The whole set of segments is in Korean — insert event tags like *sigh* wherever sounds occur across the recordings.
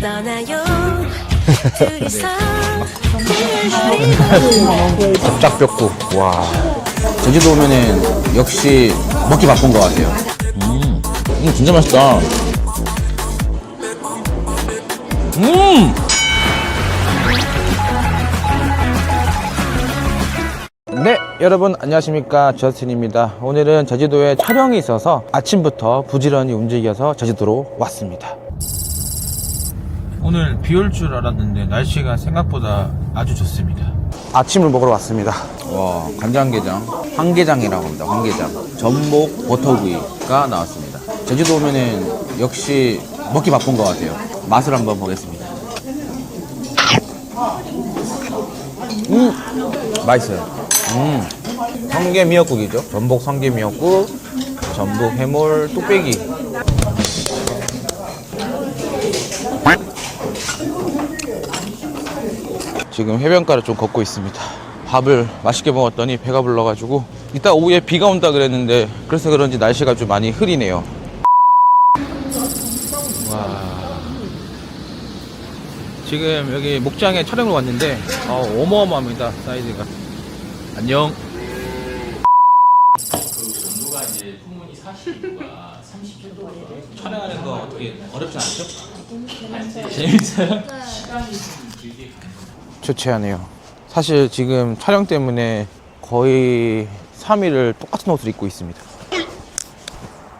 떠나요. 짭뼈국 와. 제주도 오면은 역시 먹기 바쁜 것 같아요. 음, 음 진짜 맛있다. 음! 네, 여러분 안녕하십니까? 저스틴입니다. 오늘은 제주도에 촬영이 있어서 아침부터 부지런히 움직여서 제주도로 왔습니다. 오늘 비 올 줄 알았는데 날씨가 생각보다 아주 좋습니다. 아침을 먹으러 왔습니다. 와, 간장게장, 황게장이라고 합니다. 황게장. 전복 버터구이가 나왔습니다. 제주도 오면은 역시 먹기 바쁜 것 같아요. 맛을 한번 보겠습니다. 음, 맛있어요. 음, 성게 미역국이죠. 전복 성게 미역국, 전복 해물 뚝배기. 지금 해변가를 좀 걷고 있습니다. 밥을 맛있게 먹었더니 배가 불러가지고 이따 오후에 비가 온다 그랬는데 그래서 그런지 날씨가 좀 많이 흐리네요. 와. 지금 여기 목장에 촬영을 왔는데 어, 어마어마합니다 사이즈가. 안녕. 촬영하는 거 어떻게 어렵지 않죠? 재밌어요? 좋지 않아요. 사실 지금 촬영 때문에 거의 3일을 똑같은 옷을 입고 있습니다.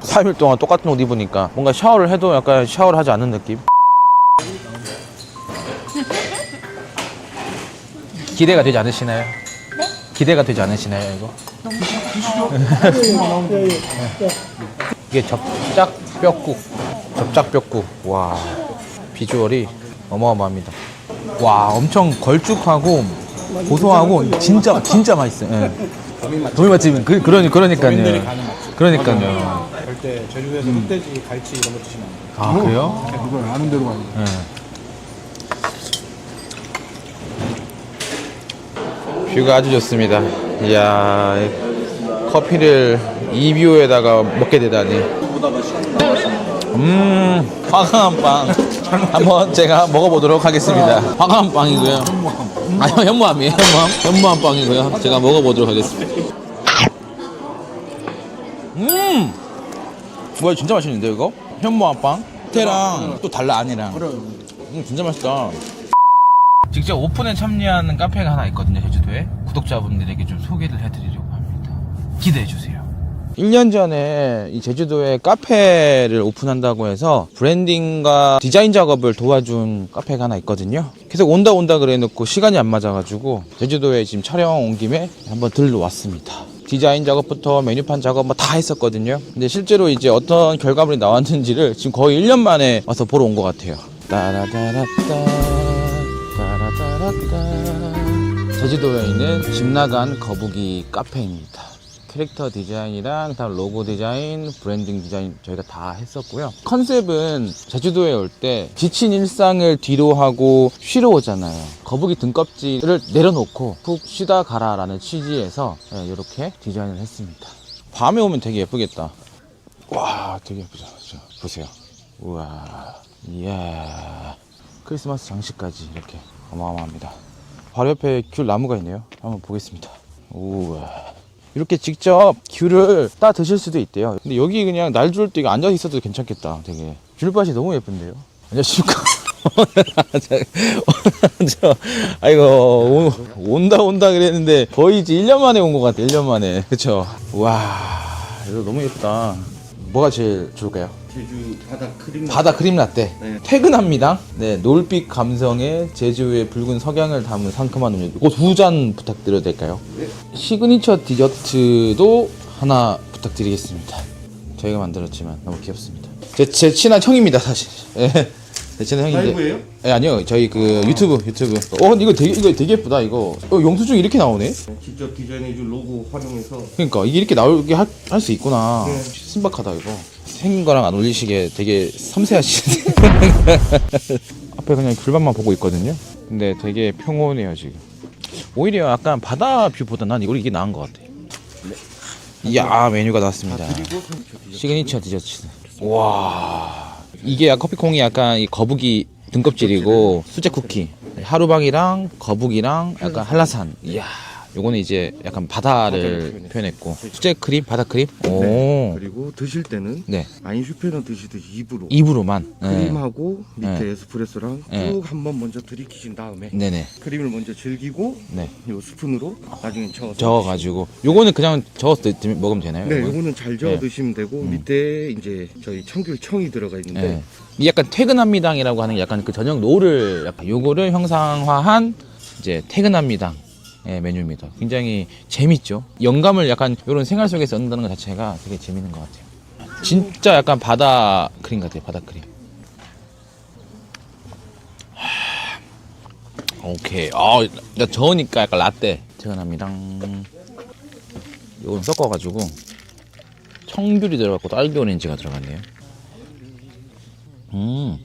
3일 동안 똑같은 옷 입으니까 뭔가 샤워를 해도 약간 샤워를 하지 않는 느낌? 기대가 되지 않으시나요? 기대가 되지 않으시나요, 이거? 이게 접짝뼈국. 접짝뼈국. 와, 비주얼이 어마어마합니다. 와, 엄청 걸쭉하고 고소하고 진짜 진짜 맛있어요. 예. 도미 맛집은 그 그러니 그러니까요. 그러니까요. 절대 제주도에서 흑돼지, 갈치 이런 거 드시면 안 돼요. 아 그래요? 그걸 아는 대로 가는 거. 예. 뷰가 아주 좋습니다. 이야, 커피를 이뷰에다가 먹게 되다니. 음, 화강한 빵. 한번 제가 먹어보도록 하겠습니다. 화강한 빵이고요. 아니요, 현무암이에요, 현무암. 현무암 빵이고요. 제가 먹어보도록 하겠습니다. 음! 뭐야, 진짜 맛있는데, 이거? 현무암 빵? 테랑 또 달라, 아니랑. 음, 진짜 맛있다. 직접 오픈에 참여하는 카페가 하나 있거든요, 제주도에. 구독자분들에게 좀 소개를 해드리려고 합니다. 기대해주세요. 1년 전에 이 제주도에 카페를 오픈한다고 해서 브랜딩과 디자인 작업을 도와준 카페가 하나 있거든요. 계속 온다 온다 그래 놓고 시간이 안 맞아가지고 제주도에 지금 촬영 온 김에 한번 들러 왔습니다. 디자인 작업부터 메뉴판 작업 뭐 다 했었거든요. 근데 실제로 이제 어떤 결과물이 나왔는지를 지금 거의 1년 만에 와서 보러 온 것 같아요. 따라따라따, 따라따라따. 제주도에 있는 집 나간 거북이 카페입니다. 캐릭터 디자인이랑 다음 로고 디자인, 브랜딩 디자인 저희가 다 했었고요. 컨셉은 제주도에 올 때 지친 일상을 뒤로 하고 쉬러 오잖아요. 거북이 등껍질을 내려놓고 푹 쉬다 가라라는 취지에서 이렇게 디자인을 했습니다. 밤에 오면 되게 예쁘겠다. 와, 되게 예쁘죠. 저, 보세요. 우와, 이야. 크리스마스 장식까지 이렇게 어마어마합니다. 바로 옆에 귤 나무가 있네요. 한번 보겠습니다. 우와. 이렇게 직접 귤을 따 드실 수도 있대요. 근데 여기 그냥 날 좋을 때 앉아 있어도 괜찮겠다. 되게 귤밭이 너무 예쁜데요. 안녕하십니까. 저, *laughs* 저, 아이고 오- 온다 온다 그랬는데 거의 이제 1년 만에 온 것 같아. 1년 만에. 그쵸? 와 이거 너무 예쁘다. 뭐가 제일 좋을까요? 제주 바다 크림 바다 크림 라떼. 네. 퇴근합니다. 네, 노을빛 감성에 제주의 붉은 석양을 담은 상큼한 음료. 이거 두잔 부탁드려도 될까요? 시그니처 디저트도 하나 부탁드리겠습니다. 저희가 만들었지만 너무 귀엽습니다. 제, 제 친한 형입니다, 사실. 예. 제 친한 형인데. 라이브예요? 예, 아니요. 저희 그 유튜브, 유튜브. 어, 근데 이거 되게, 이거 되게 예쁘다, 이거. 어, 영수증 이렇게 나오네? 직접 디자인해준 로고 활용해서 그러니까 이게 이렇게 나오게 할 수 있구나. 네. 신박하다 이거. 생긴 거랑 안 어울리시게 되게 섬세하시네. *laughs* 앞에 그냥 귤밭만 보고 있거든요. 근데 되게 평온해요 지금. 오히려 약간 바다 뷰보다 난 이거 이게 나은 것 같아. 이야 메뉴가 나왔습니다. 시그니처 디저트. 와 이게 커피콩이 약간 이 거북이 등껍질이고 수제 쿠키. 하루방이랑 거북이랑 약간 한라산. 이야, 요거는 이제 약간 바다를 바다를 표현했어요. 표현했고 수제 크림, 바다 크림. 오. 네. 그리고 드실 때는 네. 아인슈페너 드시듯이 입으로 입으로만. 네. 크림하고 밑에 네. 에스프레소랑 네. 쭉 한번 먼저 들이키신 다음에 네네. 크림을 먼저 즐기고 네. 요 스푼으로 나중에 저어서 저어 가지고 요거는 그냥 저어서 드- 먹으면 되나요? 네, 요거는? 요거는 잘 저어 네. 드시면 되고 밑에 이제 저희 청귤 청이 들어가 있는데 네. 이 약간 퇴근합니당이라고 하는 약간 그 저녁 노를 약간 요거를 형상화한 이제 퇴근합니당 의 메뉴입니다. 굉장히 재밌죠. 영감을 약간 이런 생활 속에서 얻는다는 것 자체가 되게 재밌는 것 같아요. 진짜 약간 바다 크림 같아요. 바다 크림. 하, 오케이. 아, 나 저으니까 약간 라떼. 퇴근합니당. 요건 섞어가지고 청귤이 들어갔고 딸기 오렌지가 들어갔네요. 음,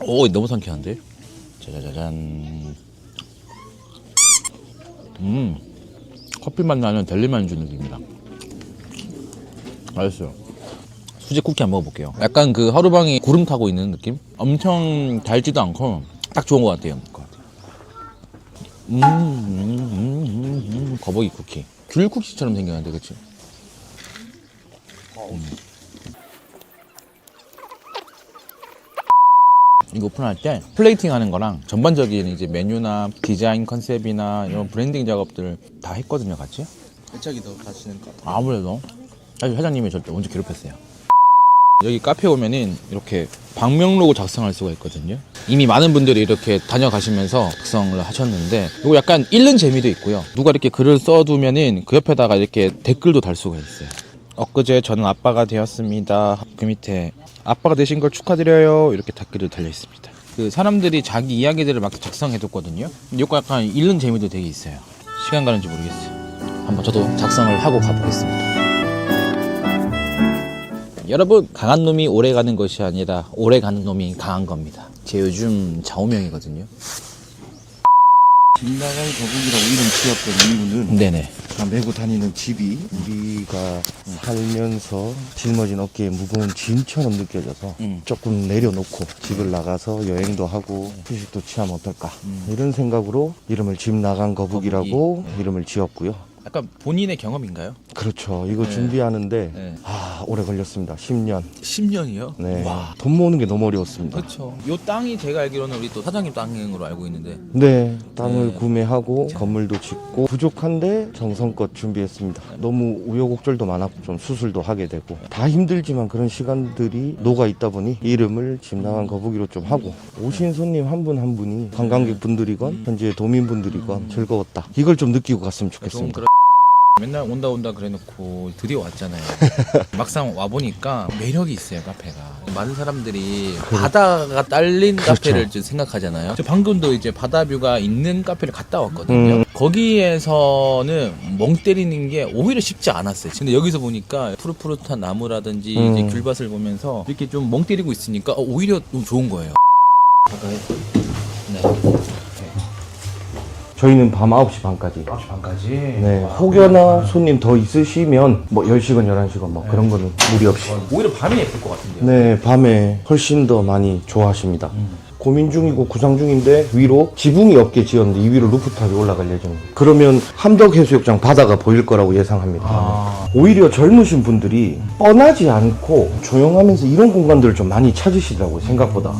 오 너무 상쾌한데? 짜자자잔. 음, 커피 맛 나는 델리 만주 느낌입니다. 맛있어요. 수제 쿠키 한번 먹어볼게요. 약간 그 하루방이 구름 타고 있는 느낌? 엄청 달지도 않고 딱 좋은 것 같아요. 것 같아요. 음, 음, 음, 음, 음. 거북이 쿠키. 귤 쿠키처럼 생겼는데, 그치? 이거 오픈할 때 플레이팅 하는 거랑 전반적인 이제 메뉴나 디자인 컨셉이나 이런 브랜딩 작업들 다 했거든요, 같이. 애착이 더 가시는 것 같아요. 아무래도 사실 회장님이 저 먼저 괴롭혔어요. 여기 카페 오면은 이렇게 방명로고 작성할 수가 있거든요. 이미 많은 분들이 이렇게 다녀가시면서 작성을 하셨는데 이거 약간 읽는 재미도 있고요. 누가 이렇게 글을 써두면은 그 옆에다가 이렇게 댓글도 달 수가 있어요. 엊그제 저는 아빠가 되었습니다. 그 밑에 아빠가 되신 걸 축하드려요. 이렇게 댓글도 달려 있습니다. 그 사람들이 자기 이야기들을 막 작성해뒀거든요. 근데 이거 약간 읽는 재미도 되게 있어요. 시간 가는지 모르겠어요. 한번 저도 작성을 하고 가보겠습니다. 여러분 강한 놈이 오래 가는 것이 아니라 오래 가는 놈이 강한 겁니다. 제 요즘 좌우명이거든요. 집 나간 거북이라고 이름 지었던 이유는 네네. 다 메고 다니는 집이 우리가 살면서 짊어진 어깨에 무거운 짐처럼 느껴져서 음. 조금 내려놓고 집을 나가서 여행도 하고 휴식도 취하면 어떨까 이런 생각으로 이름을 집 나간 거북이라고 이름을 지었고요. 약간 본인의 경험인가요? 그렇죠. 이거 네. 준비하는데 네. 아 오래 걸렸습니다. 10년. 10년이요? 네. 와. 돈 모으는 게 너무 어려웠습니다. 그렇죠. 요 땅이 제가 알기로는 우리 또 사장님 땅으로 알고 있는데 네, 땅을 네. 구매하고 건물도 짓고 부족한데 정성껏 준비했습니다. 너무 우여곡절도 많았고 좀 수술도 하게 되고 다 힘들지만 그런 시간들이 녹아 있다 보니 이름을 집 나간 거북이로 좀 하고 오신 손님 한 분 한 분이 관광객 분들이건 현지의 도민 분들이건 즐거웠다. 이걸 좀 느끼고 갔으면 좀 좋겠습니다. 그런 맨날 온다 온다 그래놓고 드디어 왔잖아요. *laughs* 막상 와 보니까 매력이 있어요 카페가. 많은 사람들이 바다가 딸린 카페를 좀 생각하잖아요. 저 방금도 이제 바다 뷰가 있는 카페를 갔다 왔거든요. 음. 거기에서는 멍 때리는 게 오히려 쉽지 않았어요. 근데 여기서 보니까 푸릇푸릇한 나무라든지 음. 이제 귤밭을 보면서 이렇게 좀 멍 때리고 있으니까 어, 오히려 좀 좋은 거예요. 네. 저희는 밤 9시 반까지. 9시 반까지. 네, 혹여나 손님 더 있으시면 뭐 10시간, 11시간 뭐 그런 거는 무리 없이. 오히려 밤이 예쁠 것 같은데요. 네, 밤에 훨씬 더 많이 좋아하십니다. 고민 중이고 구상 중인데 위로 지붕이 없게 지었는데 이 위로 루프탑이 올라갈 예정입니다. 그러면 함덕 해수욕장 바다가 보일 거라고 예상합니다. 아. 오히려 젊으신 분들이 뻔하지 않고 조용하면서 이런 공간들을 좀 많이 찾으시더라고요, 생각보다.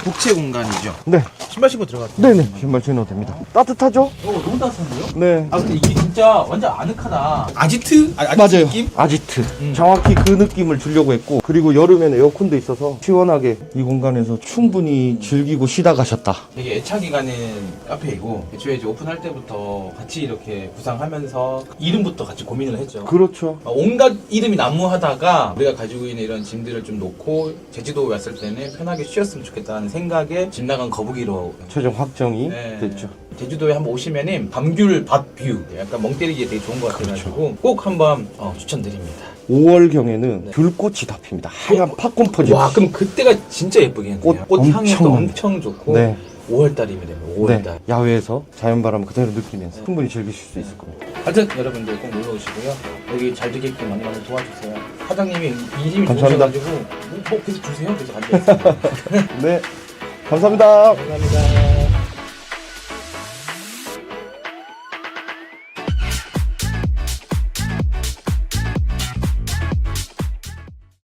복체 공간이죠. 네, 신발 신고 들어갔다. 네네, 신발 신어도 됩니다. 따뜻하죠? 어, 너무 따뜻한데요? 네. 아 근데 이게 진짜 완전 아늑하다. 아지트? 아, 아지트 맞아요. 느낌? 아지트. 음. 정확히 그 느낌을 주려고 했고, 그리고 여름에는 에어컨도 있어서 시원하게 이 공간에서 충분히 즐기고 쉬다 가셨다. 되게 애착이 가는 카페이고 애초에 이제 오픈할 때부터 같이 이렇게 구상하면서 이름부터 같이 고민을 했죠. 그렇죠. 어, 온갖 이름이 난무하다가 우리가 가지고 있는 이런 짐들을 좀 놓고 제주도 에 왔을 때는 편하게 쉬었으면 좋겠다는 생각에 집 나간 거북이로 최종 확정이 네. 됐죠. 제주도에 한번 오시면은 밤귤 밭뷰 약간 멍 때리기에 되게 좋은 것 같아가지고 꼭 한번 어, 추천드립니다. 5월 경에는 귤꽃이 다 핍니다. 하얀 팝콘 퍼지. 와 그럼 그때가 진짜 예쁘겠네요. 꽃 꽃, 향이 또 엄청 엄청 좋고 네. 5월 달이면 돼요. 5월달. 네. 야외에서 자연바람 그대로 느끼면서 충분히 즐기실 수 있을 겁니다. 하여튼 여러분들 꼭 놀러 오시고요. 여기 잘 되게끔 많이 많이 도와주세요. 사장님이 감사합니다. 좋으셔가지고 뭐, 뭐 계속 주세요. 계속 앉아 있어요. *laughs* 네. 감사합니다.